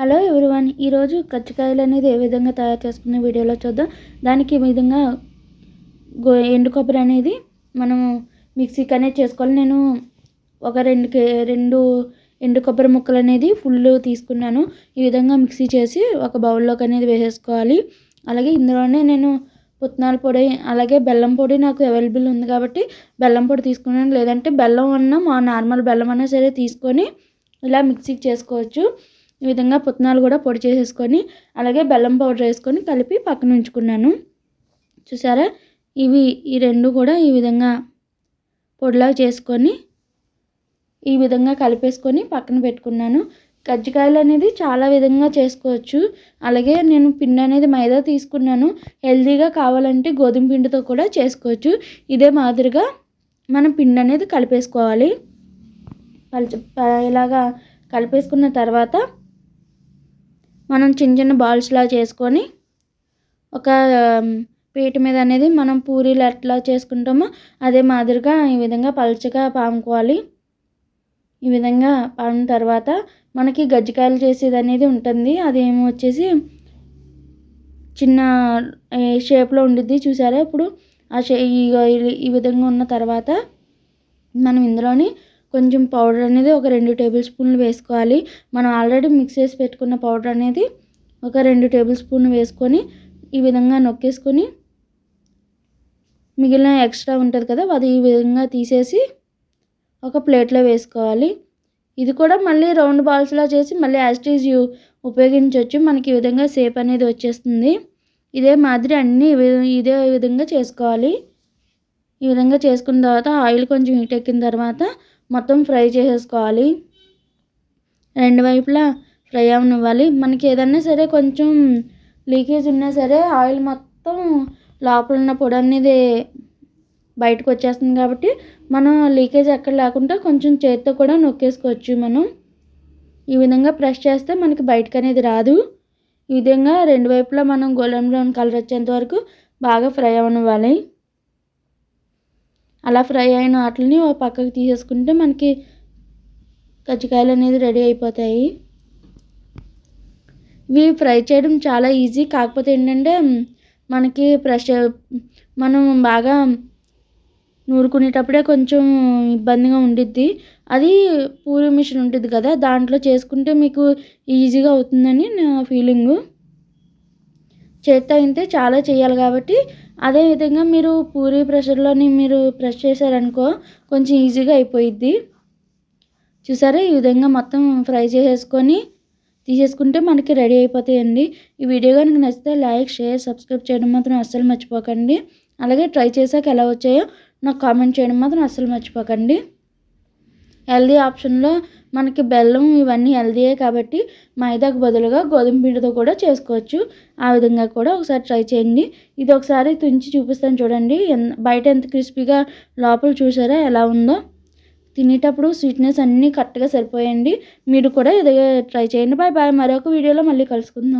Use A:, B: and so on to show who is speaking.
A: Hello everyone ఈరోజు కచ్చికాయలు అనేది ఏ విధంగా తయారు చేసుకునే వీడియోలో చూద్దాం. దానికి ఈ విధంగా గో ఎండు కొబ్బరి అనేది మనము మిక్సీకి అనేది చేసుకోవాలి. నేను ఒక రెండు కే రెండు ఎండు కొబ్బరి ముక్కలు అనేది ఫుల్ తీసుకున్నాను. ఈ విధంగా మిక్సీ చేసి ఒక బౌల్లోకి అనేది వేసేసుకోవాలి. అలాగే ఇందులోనే నేను పుట్నాల పొడి అలాగే బెల్లం పొడి నాకు అవైలబుల్ ఉంది కాబట్టి బెల్లం పొడి తీసుకున్నాను. లేదంటే బెల్లం అన్న మా నార్మల్ బెల్లం అన్నా సరే తీసుకొని ఇలా మిక్సీకి చేసుకోవచ్చు. ఈ విధంగా పుట్నాలు కూడా పొడి చేసేసుకొని అలాగే బెల్లం పౌడర్ వేసుకొని కలిపి పక్కన ఉంచుకున్నాను. చూసారా? ఇవి ఈ రెండు కూడా ఈ విధంగా పొడిలాగా చేసుకొని ఈ విధంగా కలిపేసుకొని పక్కన పెట్టుకున్నాను. కజ్జికాయలు అనేది చాలా విధంగా చేసుకోవచ్చు. అలాగే నేను పిండి అనేది మైదా తీసుకున్నాను. హెల్తీగా కావాలంటే గోధుమ పిండితో కూడా చేసుకోవచ్చు. ఇదే మాదిరిగా మనం పిండి అనేది కలిపేసుకోవాలి. పలచ ఇలాగా కలిపేసుకున్న తర్వాత మనం చిన్న చిన్న బాల్స్లా చేసుకొని ఒక um, పీట మీద అనేది మనం పూరీలు ఎట్లా చేసుకుంటామో అదే మాదిరిగా ఈ విధంగా పలచగా పాముకోవాలి. ఈ విధంగా పామిన తర్వాత మనకి గజ్జికాయలు చేసేది అనేది ఉంటుంది. అదేమో వచ్చేసి చిన్న షేప్లో ఉండిద్ది. చూసారా ఇప్పుడు? ఆ షే ఈ విధంగా ఉన్న తర్వాత మనం ఇందులోని కొంచెం పౌడర్ అనేది ఒక రెండు టేబుల్ స్పూన్లు వేసుకోవాలి. మనం ఆల్రెడీ మిక్స్ చేసి పెట్టుకున్న పౌడర్ అనేది ఒక రెండు టేబుల్ స్పూన్లు వేసుకొని ఈ విధంగా నొక్కేసుకొని మిగిలిన ఎక్స్ట్రా ఉంటుంది కదా అది ఈ విధంగా తీసేసి ఒక ప్లేట్లో వేసుకోవాలి. ఇది కూడా మళ్ళీ రౌండ్ బాల్స్లా చేసి మళ్ళీ యాస్టీజ్ ఉపయోగించవచ్చు మనకి ఈ విధంగా షేప్ అనేది వచ్చేస్తుంది. ఇదే మాదిరి అన్నీ ఇదే విధంగా చేసుకోవాలి. ఈ విధంగా చేసుకున్న తర్వాత ఆయిల్ కొంచెం హీట్ ఎక్కిన తర్వాత మొత్తం ఫ్రై చేసేసుకోవాలి. రెండు వైపులా ఫ్రై అవనివ్వాలి. మనకి ఏదన్నా సరే కొంచెం లీకేజ్ ఉన్నా సరే ఆయిల్ మొత్తం లోపల ఉన్న పొడి అనేది బయటకు వచ్చేస్తుంది కాబట్టి మనం లీకేజ్ ఎక్కడ లేకుండా కొంచెం చేతితో కూడా నొక్కేసుకోవచ్చు మనం. ఈ విధంగా ప్రెస్ చేస్తే మనకి బయటకు అనేది రాదు. ఈ విధంగా రెండు వైపులా మనం గోల్డెన్ బ్రౌన్ కలర్ వచ్చేంత వరకు బాగా ఫ్రై అవనివ్వాలి. అలా ఫ్రై అయిన వాటిని ఓ పక్కకు తీసేసుకుంటే మనకి కజ్జికాయలు అనేది రెడీ అయిపోతాయి. ఇవి ఫ్రై చేయడం చాలా ఈజీ. కాకపోతే ఏంటంటే మనకి ఫ్రెష్ మనం బాగా నూరుకునేటప్పుడే కొంచెం ఇబ్బందిగా ఉండిద్ది. అది పూరి మిషన్ ఉంటుంది కదా దాంట్లో చేసుకుంటే మీకు ఈజీగా అవుతుందని నా ఫీలింగు. చేత్తో అయితే చాలా చేయాలి కాబట్టి అదేవిధంగా మీరు పూరి ప్రెషర్లోని మీరు ప్రెస్ చేశారనుకో కొంచెం ఈజీగా అయిపోయిద్ది. చూసారా? ఈ విధంగా మొత్తం ఫ్రై చేసేసుకొని తీసేసుకుంటే మనకి రెడీ అయిపోతాయండి. ఈ వీడియో కనుక నచ్చితే లైక్ షేర్ సబ్స్క్రైబ్ చేయడం మాత్రం అస్సలు మర్చిపోకండి. అలాగే ట్రై చేశాక ఎలా వచ్చాయో నాకు కామెంట్ చేయడం మాత్రం అస్సలు మర్చిపోకండి. హెల్దీ ఆప్షన్లో మనకి బెల్లం ఇవన్నీ హెల్దీయే కాబట్టి మైదాకు బదులుగా గోధుమ పిండితో కూడా చేసుకోవచ్చు. ఆ విధంగా కూడా ఒకసారి ట్రై చేయండి. ఇది ఒకసారి తుంచి చూపిస్తాను చూడండి. బయట ఎంత క్రిస్పీగా లోపల చూసారా ఎలా ఉందో. తినేటప్పుడు స్వీట్నెస్ అన్నీ కరెక్ట్గా సరిపోయండి. మీరు కూడా ఇదే ట్రై చేయండి. బాయ్ బాయ్ మరొక వీడియోలో మళ్ళీ కలుసుకుందాం.